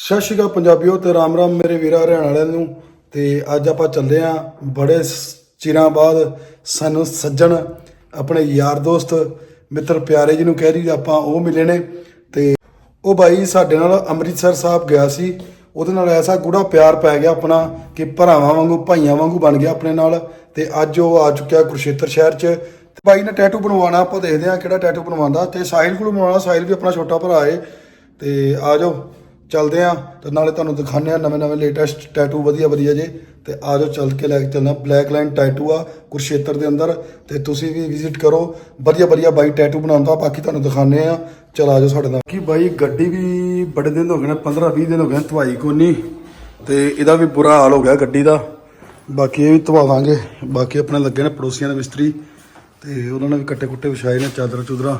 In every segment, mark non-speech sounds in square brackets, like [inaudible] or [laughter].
ਸਤਿ ਸ਼੍ਰੀ ਅਕਾਲ ਪੰਜਾਬੀਓ ਤੇ ਰਾਮ ਰਾਮ ਮੇਰੇ ਵੀਰਾਂ ਹਰਿਆਣਾ ਵਾਲਿਆਂ ਨੂੰ ਤੇ ਅੱਜ ਆਪਾਂ ਚੱਲੇ ਆਂ ਬੜੇ ਚਿਰਾਂ ਬਾਅਦ ਸਾਨੂੰ ਸੱਜਣ ਆਪਣੇ ਯਾਰ ਦੋਸਤ ਮਿੱਤਰ ਪਿਆਰੇ ਜੀ ਨੂੰ ਕਹਿ ਰਹੀ ਆਪਾਂ ਉਹ ਮਿਲੇ ਨੇ ਤੇ ਉਹ ਬਾਈ ਸਾਡੇ ਨਾਲ ਅੰਮ੍ਰਿਤਸਰ ਸਾਹਿਬ ਗਿਆ ਸੀ, ਉਹਦੇ ਨਾਲ ਐਸਾ ਗੂੜਾ ਪਿਆਰ ਪੈ ਗਿਆ ਆਪਣਾ ਕਿ ਭਰਾਵਾਂ ਵਾਂਗੂ, ਭਾਈਆਂ ਵਾਂਗੂ ਬਣ ਗਿਆ ਆਪਣੇ ਨਾਲ ਤੇ ਅੱਜ ਉਹ ਆ ਚੁੱਕਿਆ ਕੁਰਸ਼ੇਤਰ ਸ਼ਹਿਰ 'ਚ। ਤੇ ਬਾਈ ਨੇ ਟੈਟੂ ਬਣਵਾਉਣਾ, ਆਪਾਂ ਦੇਖਦੇ ਹਾਂ ਕਿਹੜਾ ਟੈਟੂ ਬਣਵਾਉਂਦਾ। ਤੇ ਸਾਹਿਲ ਕੋਲ ਬਣਵਾਉਣਾ ਸਾਹਿਲ ਵੀ ਆਪਣਾ ਛੋਟਾ ਭਰਾ ਏ। ਤੇ ਆ ਜਾਓ। ਚੱਲਦੇ ਆ ਤੇ ਨਾਲੇ ਤੁਹਾਨੂੰ ਦਿਖਾਉਂਦੇ ਆ ਨਵੇਂ ਨਵੇਂ ਲੇਟੈਸਟ ਟੈਟੂ ਵਧੀਆ ਵਧੀਆ ਜੇ ਤੇ ਆ ਜਾਓ ਚੱਲ ਕੇ ਲੈ ਕੇ ਚੱਲਣਾ ਬਲੈਕ ਲਾਈਨ ਟੈਟੂ ਆ ਕੁਰਸ਼ੇਤਰ ਦੇ ਅੰਦਰ ਤੇ ਤੁਸੀਂ ਵੀ ਵਿਜ਼ਿਟ ਕਰੋ। ਵਧੀਆ ਵਧੀਆ ਬਾਈ ਟੈਟੂ ਬਣਾਉਂਦਾ ਬਾਕੀ ਤੁਹਾਨੂੰ ਦਿਖਾਉਂਦੇ ਆ। ਚਲ ਆ ਜਾਓ ਸਾਡੇ ਨਾਲ। ਕੀ ਬਾਈ ਗੱਡੀ ਵੀ ਬੜੇ ਦਿਨ ਹੋ ਗਏ ਨੇ 15 20 ਦਿਨ ਹੋ ਗਏ ਧਵਾਈ ਕੋਨੀ ਤੇ ਇਹਦਾ ਵੀ ਬੁਰਾ ਹਾਲ ਹੋ ਗਿਆ ਗੱਡੀ ਦਾ। ਬਾਕੀ ਇਹ ਵੀ ਧਵਾਵਾਂਗੇ ਬਾਕੀ ਆਪਣੇ ਲੱਗੇ ਨੇ ਪੜੋਸੀਆਂ ਦੇ ਮਿਸਤਰੀ ਤੇ ਉਹਨਾਂ ਨੇ ਵੀ ਕੱਟੇ ਕੁੱਟੇ ਵਿਛਾਏ ਨੇ ਚਾਦਰਾਂ ਚੁਦਰਾਂ।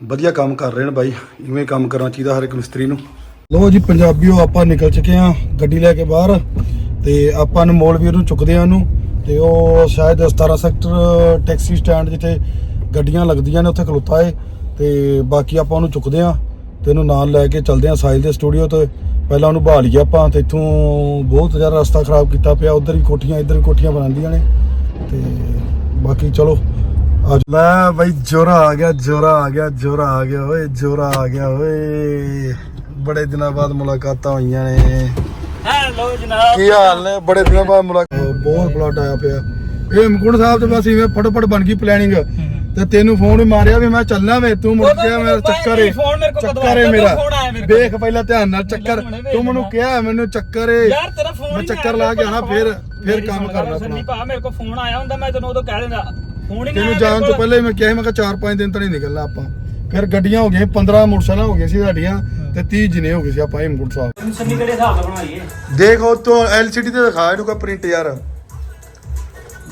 ਵਧੀਆ ਕੰਮ ਕਰ ਰਹੇ ਨੇ ਬਾਈ ਇਵੇਂ ਕੰਮ ਕਰਨਾ ਚਾਹੀਦਾ ਹਰ ਇੱਕ ਮਿਸਤਰੀ ਨੂੰ। ਲੋ ਜੀ, ਪੰਜਾਬੀਓ, ਆਪਾਂ ਨਿਕਲ ਚੁੱਕੇ ਆ ਗੱਡੀ ਲੈ ਕੇ ਬਾਹਰ ਤੇ ਆਪਾਂ ਨੂੰ ਮੌਲਵੀਰ ਨੂੰ ਚੁੱਕਦੇ ਆ ਉਹਨੂੰ ਤੇ ਉਹ ਸ਼ਾਇਦ 17 ਸੈਕਟਰ ਟੈਕਸੀ ਸਟੈਂਡ ਜਿੱਥੇ ਗੱਡੀਆਂ ਲੱਗਦੀਆਂ ਨੇ ਉੱਥੇ ਖਲੋਤਾ ਏ ਤੇ ਬਾਕੀ ਆਪਾਂ ਉਹਨੂੰ ਚੁੱਕਦੇ ਆ ਤੇ ਉਹਨੂੰ ਨਾਲ ਲੈ ਕੇ ਚੱਲਦੇ ਆ ਸਾਹਿਲ ਦੇ ਸਟੂਡੀਓ ਤੇ। ਪਹਿਲਾਂ ਉਹਨੂੰ ਬਹਾ ਲਈਏ ਆਪਾਂ ਤੇ ਇੱਥੋਂ ਬਹੁਤ ਜ਼ਿਆਦਾ ਰਸਤਾ ਖਰਾਬ ਕੀਤਾ ਪਿਆ, ਉਧਰ ਵੀ ਕੋਠੀਆਂ, ਇੱਧਰ ਵੀ ਕੋਠੀਆਂ ਬਣਾਉਂਦੀਆਂ ਨੇ ਤੇ ਬਾਕੀ ਚਲੋ, ਅੱਜ ਲੈ ਬਈ ਜੋਰਾ ਆ ਗਿਆ, ਜੋਰਾ ਆ ਗਿਆ, ਜੋਰਾ ਆ ਗਿਆ, ਓਏ ਜੋਰਾ ਆ ਗਿਆ, ਓਏ। ਬੜੇ ਦਿਨਾਂ ਬਾਅਦ ਮੁਲਾਕਾਤਾਂ ਹੋਈਆਂ ਨੇ। ਹੈਲੋ ਜਨਾਬ। ਕੀ ਹਾਲ ਨੇ? ਬੜੇ ਦਿਨਾਂ ਬਾਅਦ ਮੁਲਾਕਾਤ ਬਹੁਤ ਬਲੱਡ ਆਇਆ ਪਿਆ। ਇਹ ਮੁਕੁੰਡ ਸਾਹਿਬ ਤੇ ਬਸ ਇਵੇਂ ਫਟਾਫਟ ਬਣ ਗਈ ਪਲੈਨਿੰਗ ਤੇ ਤੈਨੂੰ ਫੋਨ ਵੀ ਮਾਰਿਆ ਵੀ ਮੈਂ ਚੱਲਣਾ ਵੇ ਤੂੰ ਮੁੜ ਗਿਆ ਮੇਰਾ ਚੱਕਰ ਏ। ਫੋਨ ਮੇਰੇ ਕੋਲ ਕਦੋਂ ਚੱਕਰ ਏ? ਮੇਰਾ। ਦੇਖ ਪਹਿਲਾਂ ਧਿਆਨ ਨਾਲ ਚੱਕਰ। ਤੂੰ ਮੈਨੂੰ। ਕਿਹਾ ਮੈਨੂੰ ਚੱਕਰ ਏ। ਯਾਰ ਤੇਰਾ ਫੋਨ ਮੈਂ ਚੱਕਰ ਲਾ ਕੇ ਆਣਾ ਫਿਰ ਫਿਰ ਕੰਮ ਸੁਣ ਕਰਨਾ ਆਪਣਾ। ਭਾ ਮੇਰੇ ਕੋਲ ਫੋਨ ਆਇਆ ਹੁੰਦਾ ਮੈਂ ਤੈਨੂੰ ਉਦੋਂ ਕਹਿ ਦਿੰਦਾ। ਫੋਨ ਹੀ ਨਹੀਂ ਤੈਨੂੰ ਜਾਣ ਤੋਂ। ਪਹਿਲਾਂ ਹੀ ਮੈਂ ਕਿਹਾ ਮੈਂ ਕਿਹਾ 4-5 ਦਿਨ ਤਾਂ ਨਹੀਂ ਨਿਕਲਣਾ ਆਪਾਂ। ਫਿਰ ਗੱਡੀਆਂ ਹੋ ਗਈਆਂ 15 ਮੋਟਰਸਾਈਕਲਾਂ ਹੋ ਗਈਆਂ ਸੀ ਸਾਡੀਆਂ। ਤੇ 30 ਜਿਨੇ ਹੋ ਗਏ ਸੀ ਆਪਾਂ ਹੇਮਕੁੰਟ ਸਾਹਿਬ। ਸੰਨੀ ਕਿਹੜੇ ਹਿਸਾਬ ਨਾਲ ਬਣਾਈਏ। ਦੇਖ ਉਹ ਤੋਂ ਐਲਸੀਡੀ ਤੇ ਦਿਖਾ ਇਹਨੂੰ ਕਾ ਪ੍ਰਿੰਟ ਯਾਰ।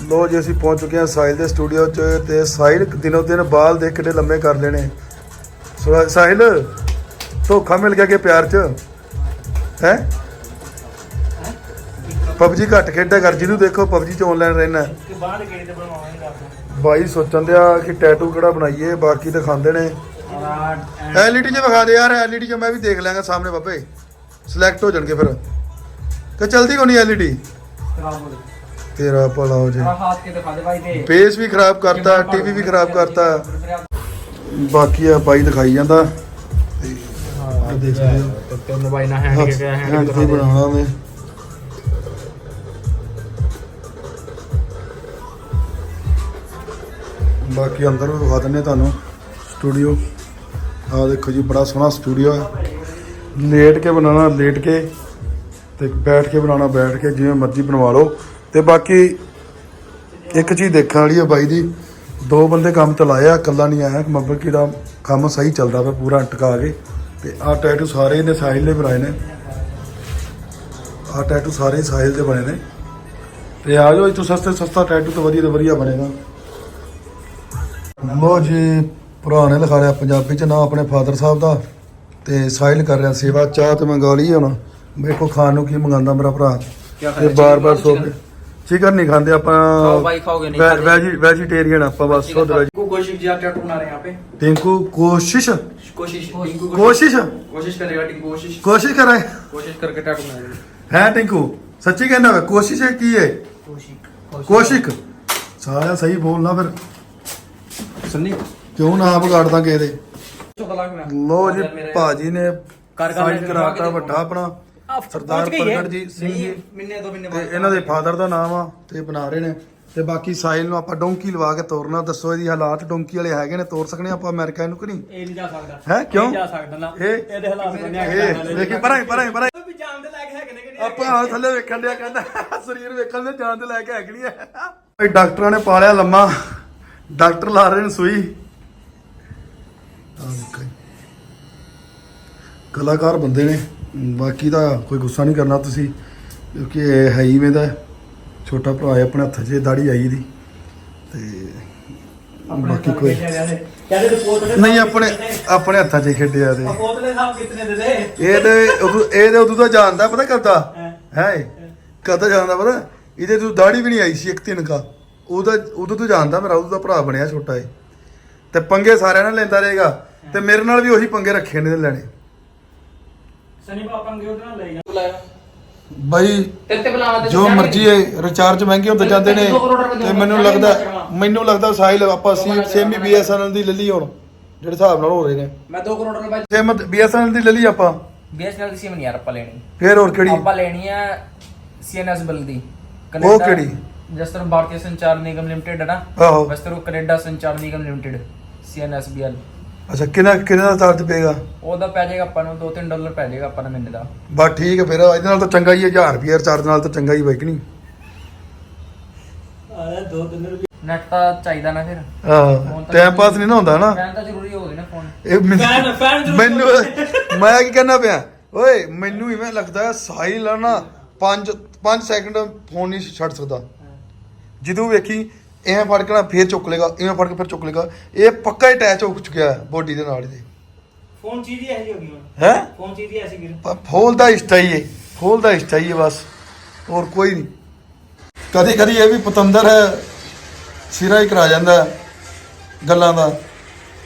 ਲੋ ਜੀ ਅਸੀਂ ਪਹੁੰਚ ਚੁੱਕੇ ਹਾਂ ਸਾਹਿਲ ਦੇ ਸਟੂਡੀਓ 'ਚ ਤੇ ਸਾਹਿਲ ਦਿਨੋ ਦਿਨ ਬਾਲ ਦੇਖ ਕਿੱਡੇ ਲੰਮੇ ਕਰ ਲੈਣੇ ਸੋ ਸਾਹਿਲ ਧੋਖਾ ਮਿਲ ਗਿਆ ਕਿ ਪਿਆਰ 'ਚ? ਹੈ? ਪਬਜੀ ਘੱਟ ਖੇਡਿਆ ਕਰ ਜਿਹਨੂੰ ਦੇਖੋ ਪਬਜੀ 'ਚ ਆਨਲਾਈਨ ਰਹਿਣਾ। ਬਾਹਰ ਦੱਸ ਬਾਈ ਸੋਚਣ ਦਿਆ ਕਿ ਟੈਟੂ ਕਿਹੜਾ ਬਣਾਈਏ ਬਾਕੀ ਦਿਖਾਉਂਦੇ ਨੇ। ਐਲਈਡੀ 'ਚ ਵਿਖਾ ਦੇ ਯਾਰ ਐਲਈਡੀ 'ਚ ਮੈਂ ਵੀ ਦੇਖ ਲਾਂਗਾ ਸਾਹਮਣੇ ਬਾਬੇ। ਸਿਲੈਕਟ ਹੋ ਜਾਣਗੇ ਫਿਰ। ਕਿ ਚਲਦੀ ਕੋਈ ਨਹੀਂ ਐਲਈਡੀ ਤੇਰਾ ਭਲਾ ਹੋ ਜੇ। ਹਾਥ ਕੇ ਦਿਖਾ ਦੇ ਭਾਈ ਤੇ। ਬੇਸ ਵੀ ਖਰਾਬ ਕਰਤਾ ਟੀਵੀ ਵੀ ਖਰਾਬ ਕਰਤਾ। ਬਾਕੀ ਆ ਬਾਈ ਦਿਖਾਈ ਜਾਂਦਾ। ਤੇ ਆ ਦੇਖ ਸਕਦੇ ਹੋ। ਤੈਨੂੰ ਭਾਈ ਨਾ ਹੈਂਡ ਕੇ ਹੈਂਡ ਤੇ ਬਣਾਉਣਾ ਮੈਂ ਬਾਕੀ ਅੰਦਰ ਵਿਖਾ ਦਿੰਨੇ ਤੁਹਾਨੂੰ। ਸਟੂਡੀਓ ਆ ਦੇਖੋ ਜੀ, ਬੜਾ ਸੋਹਣਾ ਸਟੂਡੀਓ ਹੈ। ਲੇਟ ਕੇ ਬਣਾਉਣਾ, ਲੇਟ ਕੇ ਤੇ ਬੈਠ ਕੇ ਬਣਾਉਣਾ, ਬੈਠ ਕੇ ਜਿਵੇਂ ਮਰਜ਼ੀ ਬਣਵਾ ਲਓ। ਤੇ ਬਾਕੀ ਇੱਕ ਚੀਜ਼ ਦੇਖਣ ਵਾਲੀ ਹੈ ਬਾਈ ਦੀ ਦੋ ਬੰਦੇ ਕੰਮ ਤੇ ਲਾਇਆ ਇਕੱਲਾ ਨਹੀਂ ਆਇਆ ਮਤਲਬ ਕਿ ਦਾ ਕੰਮ ਸਹੀ ਚੱਲਦਾ ਪਿਆ, ਪੂਰਾ ਟਿਕਾ ਕੇ। ਤੇ ਆਹ ਟੈਟੂ ਸਾਰੇ ਨੇ ਸਾਹਿਲ ਨੇ ਬਣਾਏ ਨੇ। ਆਹ ਟੈਟੂ ਸਾਰੇ ਸਾਹਿਲ ਦੇ ਬਣੇ ਨੇ। ਤੇ ਆ ਜਾਓ ਇੱਥੋਂ ਸਸਤੇ ਸਸਤਾ ਟੈਟੂ ਤੋਂ ਵਧੀਆ ਤੋਂ ਵਧੀਆ ਬਣੇਗਾ। ਲੋ ਜੀ ਭਰਾ ਨੇ ਲਿਖਾ ਲਿਆ ਪੰਜਾਬੀ ਚ ਨਾਮ ਆਪਣੇ ਫਾਦਰ ਸਾਹਿਬ ਦਾ ਤੇ ਸਾਹਿਲ ਕਰ ਰਿਹਾ ਸੇਵਾ ਚਾਹ ਤੇ ਮੰਗਾ ਲਈ ਹੁਣ ਵੇਖੋ ਖਾਣ ਨੂੰ ਕੀ ਮੰਗਾਉਂਦਾ ਮੇਰਾ ਭਰਾ ਕਿਆ ਤੇ ਬਾਰ-ਬਾਰ ਸੋਪ ਚਿਕਨ ਨਹੀਂ ਖਾਂਦੇ ਆਪਾਂ ਖਾਓ ਭਾਈ, ਖਾਓਗੇ ਨਹੀਂ ਖਾਂਦੇ। ਵੈਜੀ ਵੈਜੀਟੇਰੀਅਨ ਆਪਾਂ ਬਸ ਸ਼ੁੱਧ ਵੈਜ को कोशिश किया टैटू बना रहे हैं यहाँ पे टिंकू कोशिश कोशिश टिंकू कोशिश कोशिश करेगा टिंकू कोशिश कोशिश कर रहे हैं कोशिश करके टैटू बनाएगा है टिंकू सच्ची कहना है कोशिश है की है ਕੋਸ਼ਿਕ ਸਾਰਾ ਸਹੀ ਬੋਲਣਾ ਫਿਰ सन्नी ਕਿਉਂ ਨਾ ਵਿਗਾੜਦਾ ਕਿਸੇ ਦੇ? ਲੋ ਜੀ ਭਾਜੀ ਨੇ ਸਾਈਨ ਕਰਾਤਾ ਵੱਡਾ ਆਪਣਾ ਸਰਦਾਰ ਪ੍ਰਗਟ ਜੀ ਸਿੰਘ ਜੀ। ਮਿੰਨੇ ਦੋ ਮਿੰਨੇ ਤੇ ਇਹਨਾਂ ਦੇ ਫਾਦਰ ਦਾ ਨਾਮ ਆ ਤੇ ਬਣਾ ਰਹੇ ਨੇ। ਤੇ ਬਾਕੀ ਸਾਇਲ ਨੂੰ ਆਪਾਂ ਡੋਂਕੀ ਲਵਾ ਕੇ ਤੋਰਨਾ। ਦੱਸੋ ਇਹਦੀ ਹਾਲਾਤ ਡੋਂਕੀ ਵਾਲੇ ਹੈਗੇ ਨੇ ਤੋਰ ਸਕਨੇ ਆਪਾਂ ਅਮਰੀਕਾ ਨੂੰ ਕਿ ਨਹੀਂ? ਇਹ ਨਹੀਂ ਜਾ ਸਕਦਾ। ਹੈ ਕਿਉਂ? ਇਹ ਇਹਦੇ ਹਾਲਾਤ ਬਣਿਆ ਹੈਗੇ। ਦੇਖੀ ਪਰਾਂ ਪਰਾਂ ਪਰਾਂ ਆਪਾਂ ਹਾਲ ਥੱਲੇ ਵੇਖਣ ਦੇ ਕਹਿੰਦਾ ਸਰੀਰ ਵੇਖਣ ਦੇ ਜਾਣ ਦੇ ਲਾਇਕ ਹੈ ਕਿ ਨਹੀਂ ਡਾਕਟਰਾਂ ਨੇ ਪਾਲਿਆ ਲੰਮਾ। ਡਾਕਟਰ ਲਾ ਰਹੇ ਨੇ ਸੂਈ। ਦੇਖੋ ਜੀ। ਕਲਾਕਾਰ ਬੰਦੇ ਨੇ ਬਾਕੀ ਦਾ ਕੋਈ ਗੁੱਸਾ ਨਹੀਂ ਕਰਨਾ ਤੁਸੀਂ ਕਿਉਂਕਿ ਇਹ ਹੈ ਹੀ ਮੇਦਾ ਛੋਟਾ ਭਰਾ ਹੈ ਆਪਣੇ ਹੱਥ 'ਚ ਦਾੜੀ ਆਈ ਦੀ ਤੇ ਬਾਕੀ ਕੋਈ ਕਹਿੰਦੇ ਤੇ ਨਹੀਂ ਆਪਣੇ ਆਪਣੇ ਹੱਥਾਂ 'ਚ ਖੇਡਿਆ ਤੇ ਸਾਹਿਬ ਕਿਤਨੇ ਦੇ ਦੇ ਇਹ ਤੇ ਉਦੋਂ ਇਹ ਤੇ ਉਦੋਂ ਦਾ ਜਾਣਦਾ ਪਤਾ ਕਰਦਾ? ਹੈਂ। ਹੈ ਕਦਾ ਜਾਣਦਾ ਪਤਾ? ਇਹਦੇ ਤੂੰ ਦਾੜੀ ਵੀ ਨਹੀਂ ਆਈ ਸੀ ਇੱਕ ਤਿੰਨ ਕਾ। ਉਹਦਾ ਉਦੋਂ ਤੂੰ ਜਾਣਦਾ ਮੇਰਾ ਉਦੋਂ ਦਾ ਭਰਾ ਬਣਿਆ ਛੋਟਾ ਏ ਤੇ ਪੰਗੇ ਸਾਰਿਆਂ ਨਾਲ ਲੈਂਦਾ ਰਹੇਗਾ। ਤੇ ਮੇਰੇ ਨਾਲ ਵੀ ਉਹੀ ਪੰਗੇ ਰੱਖੇ ਨੇ ਲੈਣੇ। ਸਨੀ ਪਾਪਾ ਨੂੰ ਉਹਦੇ ਨਾਲ ਲੈ ਜਾ ਬੁਲਾਇਆ ਬਾਈ ਤੇ ਤੇ ਬੁਲਾਵਾ ਤੇ ਜੋ। ਮਰਜ਼ੀ ਹੈ ਰਿਚਾਰਜ ਮਹਿੰਗੇ ਹੁੰਦੇ ਜਾਂਦੇ ਨੇ ਤੇ ਮੈਨੂੰ ਲੱਗਦਾ ਮੈਨੂੰ ਲੱਗਦਾ ਸਾਹਿਲ ਆਪਾਂ ਸੀ ਸੇਮੀ ਬੀਐਸਐਨਐਲ ਦੀ ਲੱਲੀ ਹੁਣ ਜਿਹੜੇ ਹਿਸਾਬ ਨਾਲ ਹੋ ਰਹੇ ਨੇ। ਮੈਂ 2 ਕਰੋੜ ਰੁਪਏ ਸੇਮ ਬੀਐਸਐਨਐਲ ਦੀ ਲੱਲੀ ਆਪਾਂ। ਬੀਐਸਐਨਐਲ ਦੀ ਸਿਮ ਨਹੀਂ ਯਾਰ ਆਪਾਂ ਲੈਣੀ। ਫੇਰ ਹੋਰ ਕਿਹੜੀ? ਆਪਾਂ ਲੈਣੀ ਹੈ ਸੀਐਨਐਸ ਬਲ ਦੀ। ਉਹ ਕਿਹੜੀ? ਜਿਸ ਤਰ੍ਹਾਂ ਭਾਰਤੀ ਸੰਚਾਰ ਨਿਗਮ ਲਿਮਟਿਡ ਹੈ ਨਾ ਤਰ੍ਹਾਂ ਕੈਨੇਡਾ ਸੰਚਾਰ ਨਿਗਮ ਲਿਮਟਿਡ ਸੀਐਨਐਸਬੀਐਲ ਅੱਛਾ ਕਿੰਨਾ ਕਿੰਨਾ ਦਾ ਚਾਰਜ ਪਏਗਾ? ਉਹਦਾ ਪੈ ਜਾਏਗਾ ਆਪਾਂ ਨੂੰ 2-3 ਡਾਲਰ ਪੈ ਜਾਏਗਾ ਆਪਾਂ ਨੂੰ ਮਹੀਨੇ ਦਾ। ਬਸ ਠੀਕ ਹੈ ਫਿਰ ਇਹਦੇ ਨਾਲ ਤਾਂ ਚੰਗਾ ਹੀ ਹੈ 1000 ਰੁਪਏ ਰਿਚਾਰਜ ਨਾਲ ਤਾਂ ਚੰਗਾ ਹੀ ਬਾਈਕ ਨਹੀਂ? ਆਇਆ ਦੋ ਤਿੰਨ ਰੁਪਏ। ਨੈਟ ਤਾਂ ਚਾਹੀਦਾ ਨਾ ਫਿਰ। ਆਹ ਟਾਈਮ ਪਾਸ ਨਹੀਂ ਨਾ ਹੁੰਦਾ ਨਾ। ਫੈਨ ਤਾਂ ਜ਼ਰੂਰੀ ਹੋ ਗਈ ਨਾ ਫੋਨ ਇਹ ਮੈਨੂੰ- ਮੈਂ ਕੀ ਕਹਿਣਾ ਪਿਆ? ਓਏ ਮੈਨੂੰ ਇਵੇਂ ਲੱਗਦਾ ਹੈ ਸਾਹਿਲ ਆ ਨਾ 5 5 ਸੈਕਿੰਡ ਫੋਨ ਨਹੀਂ ਛੱਡ ਸਕਦਾ। ਜਦੋਂ ਵੇਖੀ ਐਵੇਂ ਫੜ ਕੇ ਨਾ ਫੇਰ ਚੁੱਕ ਲੇਗਾ ਐਵੇਂ ਫੜ ਕੇ ਫਿਰ ਚੁੱਕ ਲੇਗਾ। ਇਹ ਪੱਕਾ ਹੀ ਅਟੈਚ ਹੋ ਚੁੱਕਿਆ ਹੈ ਬੋਡੀ ਦੇ ਨਾਲ ਇਹਦੇ। ਫੋਨ ਚੀਜ਼ ਹੀ ਐਸੀ ਹੋ ਗਈ ਹੁਣ। ਹੈ? ਫੋਨ ਚੀਜ਼ ਹੀ ਐਸੀ ਗਿਰ ਫੋਲ ਦਾ ਇਸ਼ਟਾ ਹੀ ਹੈ ਫੋਲ ਦਾ ਇਸ਼ਟਾ ਹੀ ਹੈ ਬਸ ਹੋਰ ਕੋਈ ਨਹੀਂ। ਕਦੀ ਕਦੀ ਇਹ ਵੀ ਪਤੰਦਰ ਹੈ ਸਿਰਾ ਹੀ ਕਰਾ ਜਾਂਦਾ ਹੈ ਗੱਲਾਂ ਦਾ।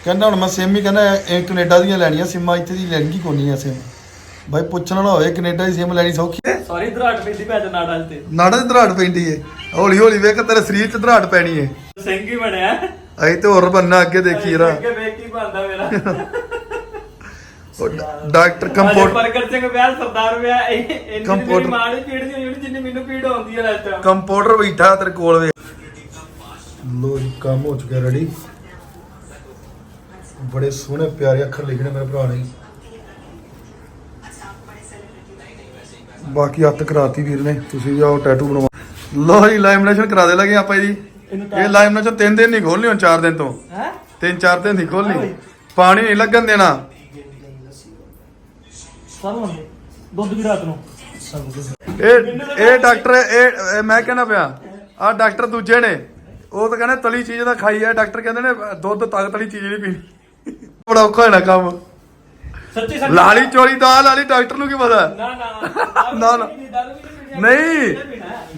ਕਹਿੰਦਾ ਹੁਣ ਮੈਂ ਸਿਮ ਹੀ ਕਹਿੰਦਾ ਇਹ ਕੈਨੇਡਾ ਦੀਆਂ ਲੈਣੀਆਂ ਸਿਮਾਂ ਇੱਥੇ ਦੀ ਲੈਣੀ ਕੋਨੀ ਆ ਸਿਮ ਬਾਈ ਪੁੱਛਣ ਵਾਲਾ ਹੋਵੇ ਕੈਨੇਡਾ ਦੀ ਸਿਮ ਲੈਣੀ ਸੌਖੀ ਹੈ? ਸੌਰੀ ਦਰਾਟ ਪੈਂਦੀ ਭੈਣ ਨਾੜਾ ਤੇ। ਨਾੜਾ ਦੀ ਧਰਾੜ ਪੈਂਦੀ ਏ ਹੌਲੀ ਹੌਲੀ ਵੇਖ ਤੇਰੇ ਸਰੀਰ 'ਚ ਧਰਾੜ ਪੈਣੀ ਏ ਸਿੰਘ ਹੀ ਬਣਿਆ। ਅਸੀਂ ਤੇ ਹੋਰ ਬੰਨਾ ਅੱਗੇ ਦੇਖੀ ਰਾ ਅੱਗੇ ਵੇਖ ਕੀ ਬਣਦਾ ਮੇਰਾ। ਡਾਕਟਰ ਕੰਪੋਟ ਪ੍ਰਗਟ ਸਿੰਘ ਵਿਆਹ ਸਰਦਾਰ ਵਿਆਹ ਇਹ ਇੰਨੀ ਕੰਪਿਊਟਰ- ਮੇਰੀ ਮਾਂ ਦੀ ਪੀੜ ਦੀ ਹੋਣੀ ਜਿੰਨੀ ਮੈਨੂੰ ਪੀੜ ਹੁੰਦੀ ਹੈ ਇਸ ਟਾਈਮ ਕੰਪਿਊਟਰ ਬੈਠਾ ਤੇਰੇ ਕੋਲ ਵੇ। ਲੋ ਜੀ ਕੰਮ ਹੋ ਚੁੱਕਿਆ ਰੈਡੀ ਬੜੇ ਸੋਹਣੇ ਪਿਆਰੇ ਅੱਖਰ ਲਿਖਣੇ ਮੇਰੇ ਭਰਾ ਨੇ। ਬਾਕੀ ਹੱਥ ਕਰਾਤੀ ਵੀਰ ਨੇ ਤੁਸੀਂ ਜਾਓ ਟੈਟੂ ਬਣਵਾ ਲੋ ਜੀ ਲਾਈਮੀਨੇਸ਼ਨ ਕਰਾ ਦੇ ਲਗੇ ਆਪਾਂ ਜੀ। ਇਹ ਲਾਈਮੀਨੇਸ਼ਨ ਤਿੰਨ ਦਿਨ ਨਹੀਂ ਖੋਲਣੀ ਹੁਣ ਚਾਰ ਦਿਨ ਤੋਂ। ਹੈ? ਤਿੰਨ ਚਾਰ ਦਿਨ ਨਹੀਂ ਹਾਂ ਖੋਲਣੀ। ਪਾਣੀ ਨਹੀਂ ਲੱਗਣ ਦੇਣਾ। ਹੁੰਦੇ ਦੁੱਧ ਵੀ ਰਾਤ ਨੂੰ ਇਹ ਇਹ ਡਾਕਟਰ ਇਹ ਮੈਂ ਕਹਿੰਦਾ ਪਿਆ ਆ ਡਾਕਟਰ ਦੂਜੇ ਨੇ। ਉਹ ਤਾਂ ਕਹਿੰਦੇ ਤਲੀ ਚੀਜ਼ ਦਾ ਖਾਈ ਆ ਡਾਕਟਰ ਕਹਿੰਦੇ ਨੇ ਦੁੱਧ ਤਾਕਤ ਵਾਲੀ ਚੀਜ਼ ਨਹੀਂ ਪੀਣੀ। ਬੜਾ ਔਖਾ ਹੋਣਾ ਕੰਮ। ਸੱਚੀ ਸੱਚੀ ਲਾਲੀ ਚੋਰੀ ਦਾਲ ਵਾਲੀ ਡਾਕਟਰ ਨੂੰ ਕੀ ਪਤਾ? ਨਾ ਨਾ ਨਾ, [laughs] ਨਾ। ਨਹੀਂ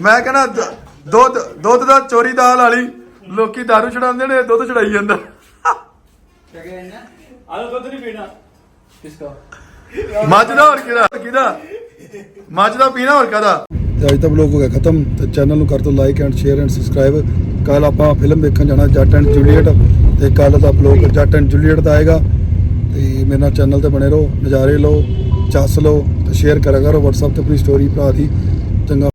ਮੈਂ ਕਹਿੰਦਾ ਦ- ਦੁੱਧ ਦੁੱਧ ਦਾ ਚੋਰੀ ਦਾਲ ਵਾਲੀ ਲੋਕੀ ਦਾਰੂ ਛਡਾਉਂਦੇ ਨੇ ਦੁੱਧ ਛਡਾਈ ਜਾਂਦਾ। ਕਿਆ ਕਹਿੰਦਾ ਆਲੋ ਦੁੱਧ ਨਹੀਂ ਪੀਣਾ। ਕਿਸਕਾ ਮੱਝ ਦਾ ਹੋਰ ਕਿਹਦਾ? ਕਿਹਦਾ? ਮੱਝ ਦਾ ਪੀਣਾ ਹੋਰ ਕਾਦਾ ਤੇ ਅੱਜ ਦਾ ਵਲੋਗ ਹੋ ਗਿਆ ਖਤਮ। ਤੇ ਚੈਨਲ ਨੂੰ ਕਰ ਦਿਓ like and share and subscribe ਕੱਲ ਆਪਾਂ ਫਿਲਮ ਦੇਖਣ ਜਾਣਾ ਜੱਟ ਐਂਡ ਜੂਲੀਅਟ। ਤੇ ਕੱਲ ਦਾ ਵਲੋਗ ਜੱਟ ਐਂਡ ਜੂਲੀਅਟ ਦਾ ਆਏਗਾ। ਤੇ ਮੇਰੇ ਨਾਲ ਚੈਨਲ ਤੇ ਬਣੇ ਰਹੋ, ਨਜ਼ਾਰੇ ਲਓ ਚੱਸ ਲਓ ਤੇ ਸ਼ੇਅਰ ਕਰਿਆ ਕਰੋ WhatsApp ਤੇ ਆਪਣੀ ਸਟੋਰੀ ਭਰਾ ਦੀ। ਚੰਗਾ।